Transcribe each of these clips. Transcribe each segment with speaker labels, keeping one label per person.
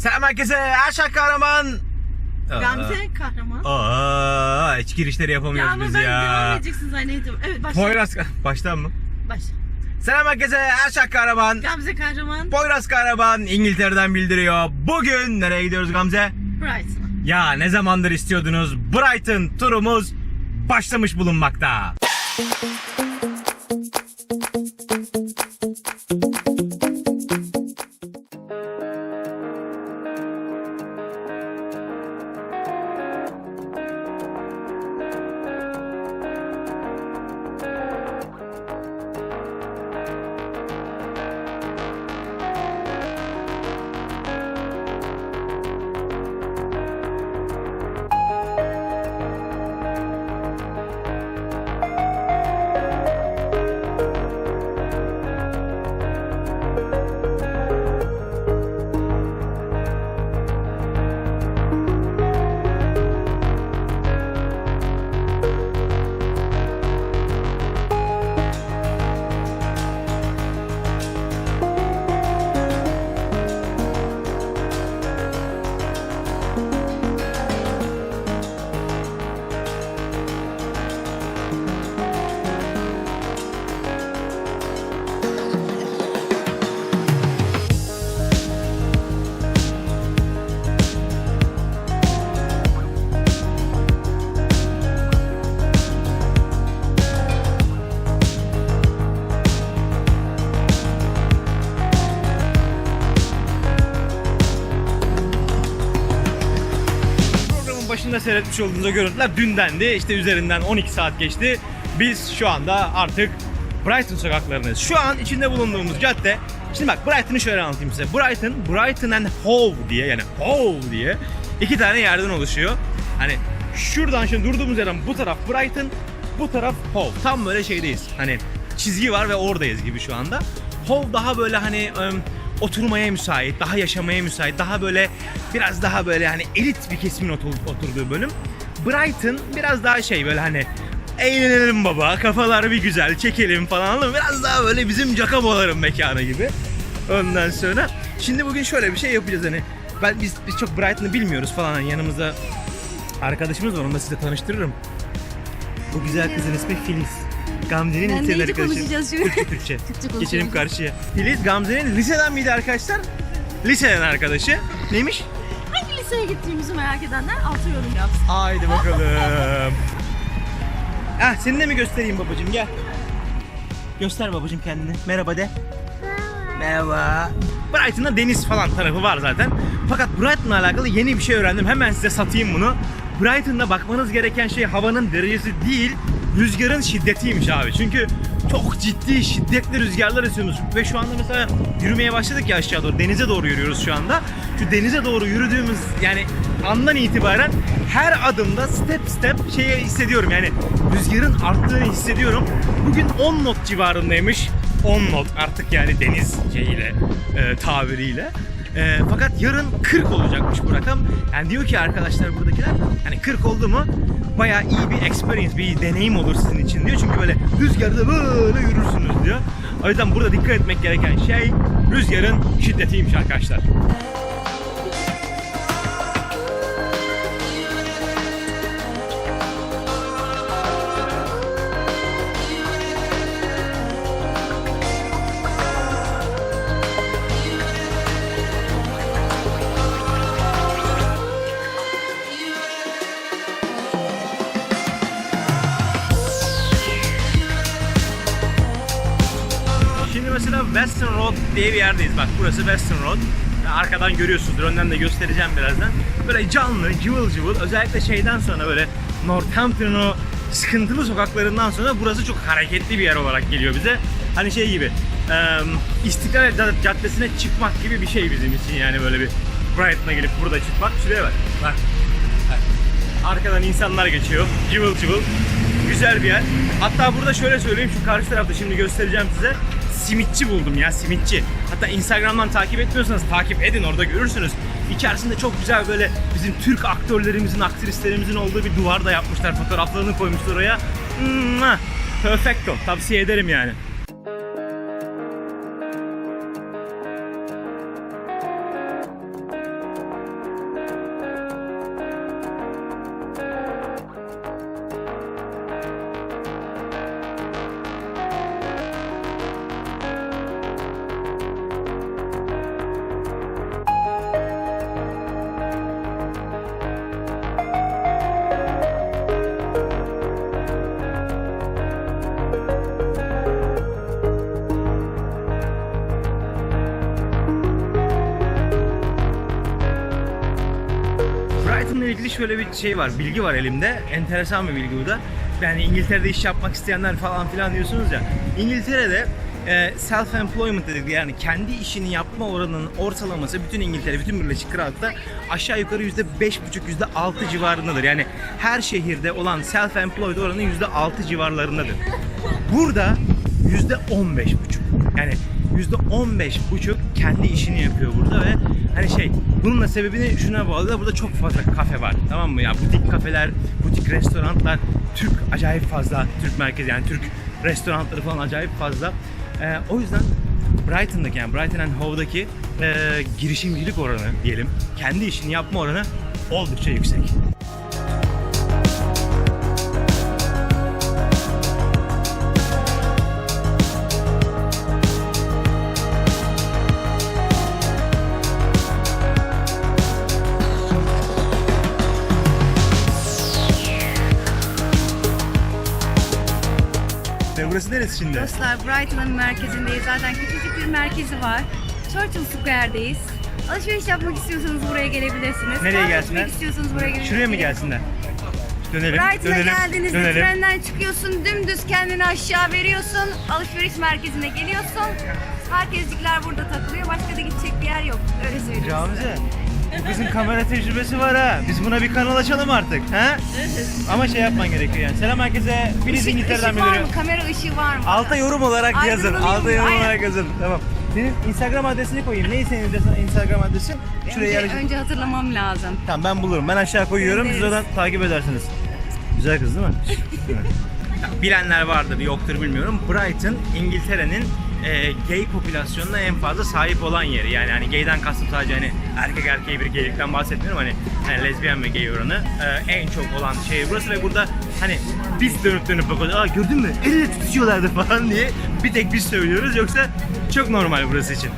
Speaker 1: Selam herkese. Aşağı kahraman.
Speaker 2: Gamze kahraman.
Speaker 1: Aa, hiç girişleri
Speaker 2: Ya
Speaker 1: yapamıyoruz
Speaker 2: ama
Speaker 1: biz
Speaker 2: ben
Speaker 1: ya.
Speaker 2: devam edeceksin zannettim. Evet başla.
Speaker 1: Poyraz baştan mı?
Speaker 2: Başla.
Speaker 1: Selam herkese. Aşağı kahraman.
Speaker 2: Gamze kahraman.
Speaker 1: Poyraz kahraman İngiltere'den bildiriyor. Bugün nereye gidiyoruz Gamze?
Speaker 2: Brighton'a.
Speaker 1: Ya ne zamandır istiyordunuz? Brighton turumuz başlamış bulunmakta. Seyretmiş olduğunuz görüntüler dündendi. İşte üzerinden 12 saat geçti. Biz şu anda artık Brighton sokaklarındayız. Şu an içinde bulunduğumuz cadde Şimdi bak Brighton'ı şöyle anlatayım size. Brighton, Brighton and Hove diye yani Hove diye iki tane yerden oluşuyor. Hani şuradan şimdi durduğumuz yerden bu taraf Brighton, bu taraf Hove. Tam böyle şeydeyiz. Hani çizgi var ve oradayız gibi şu anda. Hove daha böyle hani oturmaya müsait, daha yaşamaya müsait, daha böyle biraz daha böyle hani elit bir kesimin otur- oturduğu bölüm. Brighton biraz daha şey böyle hani eğlenelim baba, kafalar bir güzel çekelim falan? Biraz daha böyle bizim Jacobo'ların mekanı gibi. Ondan sonra şimdi bugün şöyle bir şey yapacağız hani ben biz, biz çok Brighton'ı bilmiyoruz falan hani yanımızda arkadaşımız var onu da size tanıştırırım. Bu güzel kızın ismi Filiz. Gamze'nin
Speaker 2: Ben
Speaker 1: liseden
Speaker 2: neyce
Speaker 1: arkadaşı.
Speaker 2: konuşacağız şimdi?
Speaker 1: Türkçe Türkçe.
Speaker 2: konuşalım.
Speaker 1: Geçelim karşıya. Filiz Gamze'nin liseden miydi arkadaşlar? Liseden arkadaşı. Neymiş?
Speaker 2: Hangi liseye gittiğimizi merak edenler altı yorum yapsın.
Speaker 1: Haydi bakalım. ah seni de mi göstereyim babacığım gel. Göster babacığım kendini. Merhaba de. Merhaba. Brighton'da deniz falan tarafı var zaten. Fakat Brighton'la alakalı yeni bir şey öğrendim. Hemen size satayım bunu. Brighton'da bakmanız gereken şey havanın derecesi değil, rüzgarın şiddetiymiş abi. Çünkü çok ciddi şiddetli rüzgarlar esiyormuş. Ve şu anda mesela yürümeye başladık ya aşağı doğru. Denize doğru yürüyoruz şu anda. Şu denize doğru yürüdüğümüz yani andan itibaren her adımda step step şeyi hissediyorum. Yani rüzgarın arttığını hissediyorum. Bugün 10 not civarındaymış. 10 not artık yani deniz şeyiyle e, tabiriyle. E, fakat yarın 40 olacakmış bu rakam. Yani diyor ki arkadaşlar buradakiler hani 40 oldu mu bayağı iyi bir experience, bir deneyim olur sizin için diyor. Çünkü böyle rüzgarda böyle yürürsünüz diyor. O yüzden burada dikkat etmek gereken şey rüzgarın şiddetiymiş arkadaşlar. Road diye bir yerdeyiz. Bak burası Western Road. Arkadan görüyorsunuzdur. Önden de göstereceğim birazdan. Böyle canlı, cıvıl cıvıl. Özellikle şeyden sonra böyle Northampton'ın o sıkıntılı sokaklarından sonra burası çok hareketli bir yer olarak geliyor bize. Hani şey gibi İstiklal Cad- Caddesi'ne çıkmak gibi bir şey bizim için yani böyle bir Brighton'a gelip burada çıkmak. Şuraya. Bak. Bak. Arkadan insanlar geçiyor. Cıvıl cıvıl. Güzel bir yer. Hatta burada şöyle söyleyeyim şu karşı tarafta şimdi göstereceğim size. Simitçi buldum ya simitçi. Hatta Instagram'dan takip etmiyorsanız takip edin orada görürsünüz. İçerisinde çok güzel böyle bizim Türk aktörlerimizin, aktrislerimizin olduğu bir duvar da yapmışlar. Fotoğraflarını koymuşlar oraya. Perfecto. Tavsiye ederim yani. Brighton'la ilgili şöyle bir şey var, bilgi var elimde. Enteresan bir bilgi bu da. Yani İngiltere'de iş yapmak isteyenler falan filan diyorsunuz ya. İngiltere'de e, self-employment dedik yani kendi işini yapma oranının ortalaması bütün İngiltere, bütün Birleşik Krallık'ta aşağı yukarı yüzde beş buçuk, yüzde altı civarındadır. Yani her şehirde olan self-employed oranı yüzde altı civarlarındadır. Burada yüzde on beş buçuk. Yani yüzde on beş buçuk kendi işini yapıyor burada ve hani şey bunun da sebebini şuna bağlı da burada çok fazla kafe var tamam mı ya butik kafeler, butik restoranlar, Türk acayip fazla Türk merkezi yani Türk restoranları falan acayip fazla. Ee, o yüzden Brighton'daki yani Brighton and Hove'daki e, girişimcilik oranı diyelim, kendi işini yapma oranı oldukça yüksek. Burası neresi şimdi?
Speaker 3: Dostlar Brighton'ın merkezindeyiz. Zaten küçücük bir merkezi var. Churchill Square'deyiz. Alışveriş yapmak istiyorsanız buraya gelebilirsiniz.
Speaker 1: Nereye
Speaker 3: Kahve
Speaker 1: gelsinler?
Speaker 3: içmek istiyorsanız buraya gelebilirsiniz.
Speaker 1: Şuraya mı gelsinler? Dönelim,
Speaker 3: Brighton'a
Speaker 1: dönelim,
Speaker 3: geldiğinizde
Speaker 1: dönelim.
Speaker 3: trenden çıkıyorsun, dümdüz kendini aşağı veriyorsun, alışveriş merkezine geliyorsun. Herkeslikler burada takılıyor, başka da gidecek bir yer yok. Öyle söyleyeyim.
Speaker 1: Gamze, bu kızın kamera tecrübesi var ha. Biz buna bir kanal açalım artık. Ha? Ama şey yapman gerekiyor yani. Selam herkese. Filiz
Speaker 3: Işık,
Speaker 1: İngiltere'den
Speaker 3: ışık var mı? Kamera ışığı var mı?
Speaker 1: Alta yorum olarak yazın.
Speaker 3: Aydınlanıyor
Speaker 1: Alta
Speaker 3: mu?
Speaker 1: yorum
Speaker 3: Aynen.
Speaker 1: olarak yazın. Tamam. Senin Instagram adresini koyayım. Neyse Instagram adresin? Şuraya
Speaker 3: önce,
Speaker 1: yerleştir.
Speaker 3: önce hatırlamam lazım.
Speaker 1: Tamam ben bulurum. Ben aşağı koyuyorum. Siz
Speaker 3: Göndeririz.
Speaker 1: oradan takip edersiniz. Güzel kız değil mi? Değil mi? Bilenler vardır, yoktur bilmiyorum. Brighton, İngiltere'nin e, gay popülasyonuna en fazla sahip olan yeri. Yani hani gay'den kastım sadece hani erkek erkeğe bir gaylikten bahsetmiyorum. Hani, hani lezbiyen ve gay oranı e, en çok olan şehir burası ve burada hani biz dönüp dönüp bakıyoruz. Aa gördün mü? El ele tutuşuyorlardı falan diye bir tek biz söylüyoruz. Yoksa çok normal burası için.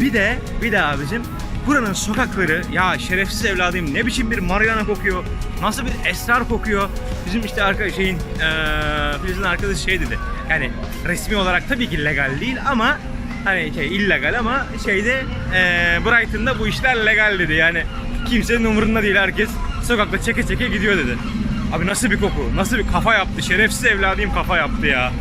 Speaker 1: Bir de, bir de abicim Buranın sokakları ya şerefsiz evladım ne biçim bir marihuana kokuyor. Nasıl bir esrar kokuyor. Bizim işte arka şeyin eee Filiz'in arkadaşı şey dedi. Yani resmi olarak tabii ki legal değil ama hani şey illegal ama şeyde eee Brighton'da bu işler legal dedi. Yani kimsenin umurunda değil herkes sokakta çeke çeke gidiyor dedi. Abi nasıl bir koku? Nasıl bir kafa yaptı? Şerefsiz evladım kafa yaptı ya.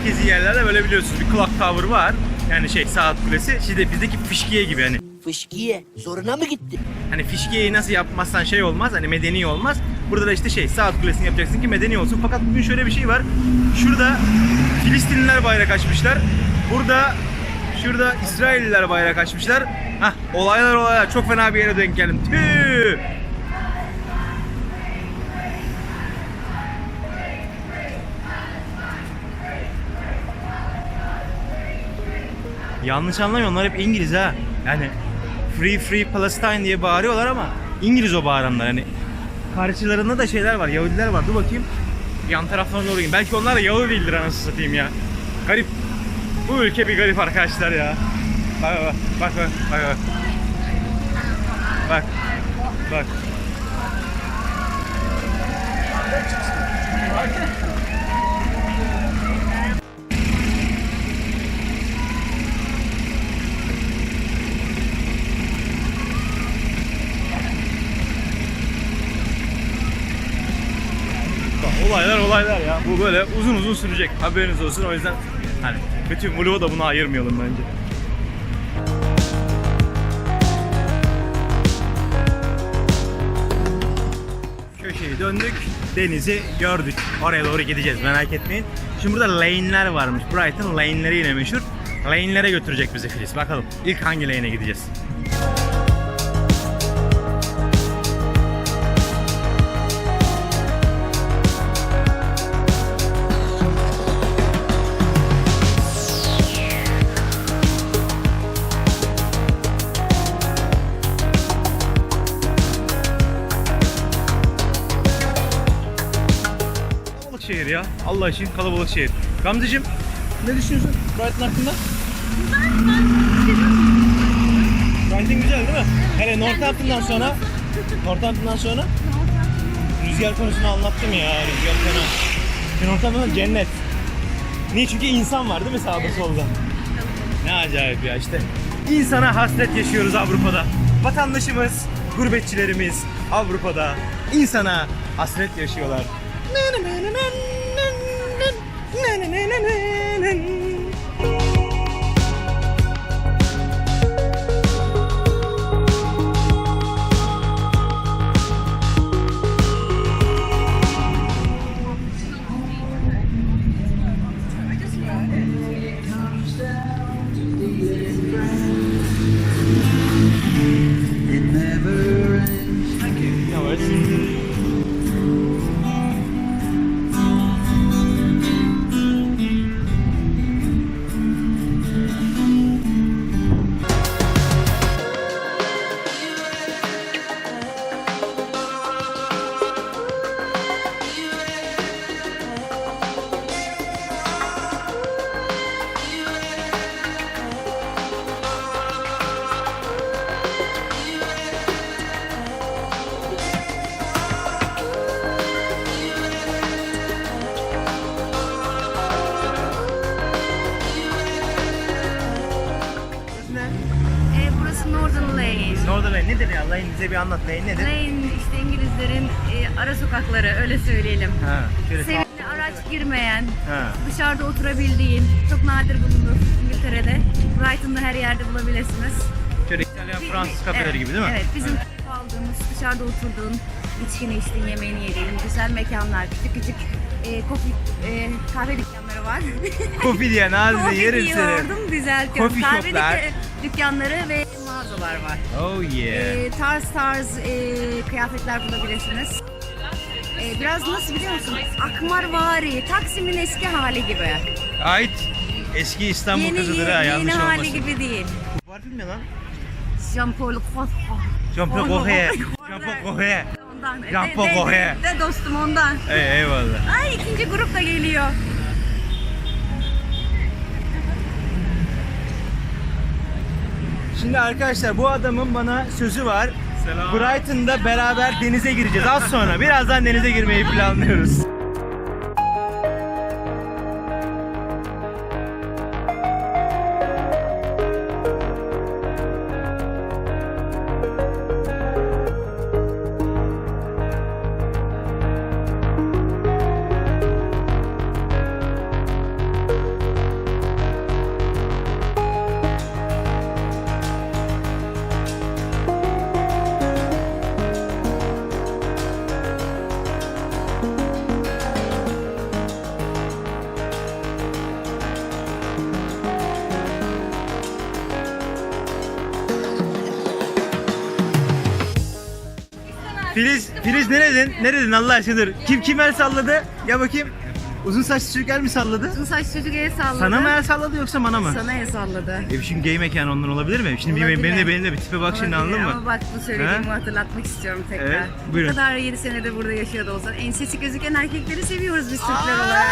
Speaker 1: Merkezi yerlerde böyle biliyorsunuz bir clock tower var. Yani şey saat kulesi. Şimdi bizdeki fişkiye gibi hani.
Speaker 4: Fışkiye zoruna mı gitti?
Speaker 1: Hani fişkiyeyi nasıl yapmazsan şey olmaz hani medeni olmaz. Burada da işte şey saat kulesini yapacaksın ki medeni olsun. Fakat bugün şöyle bir şey var. Şurada Filistinliler bayrak açmışlar. Burada şurada İsrailliler bayrak açmışlar. Hah olaylar olaylar çok fena bir yere denk geldim. Tüh! Yanlış anlamayın onlar hep İngiliz ha. Yani Free Free Palestine diye bağırıyorlar ama İngiliz o bağıranlar hani. Karşılarında da şeyler var, Yahudiler var. Dur bakayım. Yan taraflarına doğru gideyim. Belki onlar da Yahudi değildir anasını satayım ya. Garip. Bu ülke bir garip arkadaşlar ya. Bak bak bak bak. Bak. Bak. Bak, Olaylar olaylar ya. Bu böyle uzun uzun sürecek. Haberiniz olsun. O yüzden hani bütün vlogu da buna ayırmayalım bence. Köşeyi döndük. Denizi gördük. Oraya doğru gideceğiz merak etmeyin. Şimdi burada lane'ler varmış. Brighton lane'leri yine meşhur. Lane'lere götürecek bizi Filiz. Bakalım ilk hangi lane'e gideceğiz? Allah için kalabalık şehir. Gamzeciğim ne düşünüyorsun Brighton hakkında? Brighton güzel değil mi? Hele Northampton'dan sonra Northampton'dan sonra rüzgar konusunu anlattım ya. Rüzgar. E, Northampton'da cennet. Niye? Çünkü insan var değil mi sağda solda? Ne acayip ya işte. İnsana hasret yaşıyoruz Avrupa'da. Vatandaşımız, gurbetçilerimiz Avrupa'da insana hasret yaşıyorlar. Evet. Bize bir anlat. Lane nedir?
Speaker 3: Lane işte İngilizlerin e, ara sokakları öyle söyleyelim.
Speaker 1: Ha, şöyle
Speaker 3: Sevimli araç girmeyen,
Speaker 1: Ha.
Speaker 3: dışarıda oturabildiğin, çok nadir bulunur İngiltere'de. Brighton'da her yerde bulabilirsiniz.
Speaker 1: Şöyle İtalyan, Fransız
Speaker 3: bir-
Speaker 1: kafeleri
Speaker 3: evet,
Speaker 1: gibi değil mi?
Speaker 3: Evet, bizim aldığımız, dışarıda oturduğun, içkini içtiğin, yemeğini yediğin güzel mekanlar, küçük küçük e, kofi, e, kahve dükkanları var.
Speaker 1: Kofi diyen ağzına
Speaker 3: Kofi
Speaker 1: yerim seni.
Speaker 3: diyordum, düzeltiyorum.
Speaker 1: Coffee
Speaker 3: Kahve
Speaker 1: shoplar.
Speaker 3: dükkanları ve mağazalar var.
Speaker 1: Oh yeah.
Speaker 3: E, tarz tarz e, kıyafetler bulabilirsiniz. E, biraz nasıl biliyor musun? Akmarvari, Taksim'in eski hali gibi.
Speaker 1: Ait eski İstanbul
Speaker 3: Yeni,
Speaker 1: kızıdır ha yanlış
Speaker 3: yeni hali gibi değil.
Speaker 1: Var film ne lan?
Speaker 3: Jean-Paul Gaultier.
Speaker 1: Jean-Paul Gaultier. Jean-Paul Gaultier.
Speaker 3: Ondan.
Speaker 1: Jean-Paul
Speaker 3: De- de-
Speaker 1: Gaultier.
Speaker 3: De dostum ondan.
Speaker 1: Ey, eyvallah.
Speaker 3: Ay ikinci grup da geliyor.
Speaker 1: Şimdi arkadaşlar bu adamın bana sözü var. Brighton'da beraber denize gireceğiz az sonra. Birazdan denize girmeyi planlıyoruz. Filiz, Filiz neredin? Neredin Allah aşkınadır? Kim kim el salladı? Ya bakayım. Uzun saçlı çocuk el mi salladı?
Speaker 3: Uzun saç çocuk el salladı.
Speaker 1: Sana mı el salladı yoksa bana mı?
Speaker 3: Sana el salladı.
Speaker 1: E şimdi gay mekanı ondan olabilir mi? Şimdi
Speaker 3: Olabilir.
Speaker 1: benim de benim de bir tipe bak şimdi
Speaker 3: Olabilir
Speaker 1: anladın mı?
Speaker 3: Ama bak bu söylediğimi
Speaker 1: Ha?
Speaker 3: hatırlatmak istiyorum tekrar.
Speaker 1: Evet, buyurun.
Speaker 3: Bu kadar 7 senede burada yaşıyor da olsan ensesi gözüken erkekleri seviyoruz biz Türkler olarak.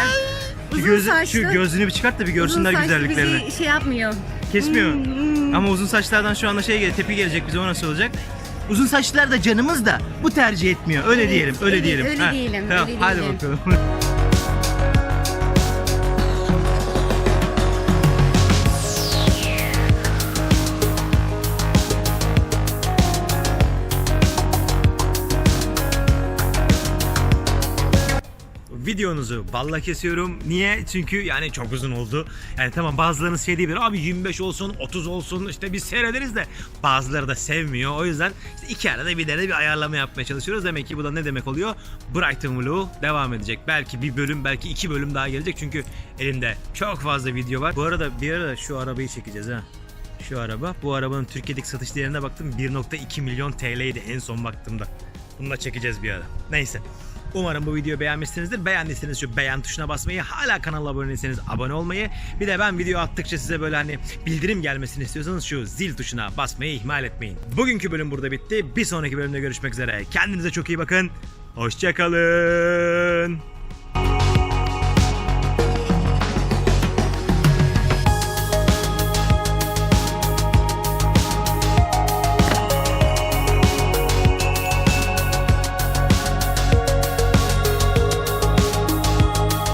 Speaker 1: Şu,
Speaker 3: Uzun
Speaker 1: göz,
Speaker 3: saçlı,
Speaker 1: şu gözünü bir çıkart da bir
Speaker 3: uzun
Speaker 1: görsünler
Speaker 3: saçlı
Speaker 1: güzelliklerini.
Speaker 3: bizi şey yapmıyor.
Speaker 1: Kesmiyor.
Speaker 3: Hmm, hmm.
Speaker 1: Ama uzun saçlardan şu anda şey tepki gelecek bize o nasıl olacak? Uzun saçlılar da canımız da bu tercih etmiyor. Öyle
Speaker 3: Evet,
Speaker 1: diyelim, öyle
Speaker 3: öyle-
Speaker 1: diyelim.
Speaker 3: öyle diyelim,
Speaker 1: Tamam,
Speaker 3: öyle
Speaker 1: hadi
Speaker 3: diyelim.
Speaker 1: bakalım. videonuzu balla kesiyorum. Niye? Çünkü yani çok uzun oldu. Yani tamam bazılarınız şey diyebilir abi 25 olsun 30 olsun işte biz seyrederiz de bazıları da sevmiyor. O yüzden işte iki arada bir de bir ayarlama yapmaya çalışıyoruz. Demek ki bu da ne demek oluyor? Brighton Vlog devam edecek. Belki bir bölüm belki iki bölüm daha gelecek. Çünkü elimde çok fazla video var. Bu arada bir arada şu arabayı çekeceğiz ha. Şu araba. Bu arabanın Türkiye'deki satış değerine baktım 1.2 milyon TL'ydi en son baktığımda. Bunu da çekeceğiz bir ara. Neyse. Umarım bu videoyu beğenmişsinizdir. Beğendiyseniz şu beğen tuşuna basmayı, hala kanala abone değilseniz abone olmayı, bir de ben video attıkça size böyle hani bildirim gelmesini istiyorsanız şu zil tuşuna basmayı ihmal etmeyin. Bugünkü bölüm burada bitti. Bir sonraki bölümde görüşmek üzere. Kendinize çok iyi bakın. Hoşçakalın.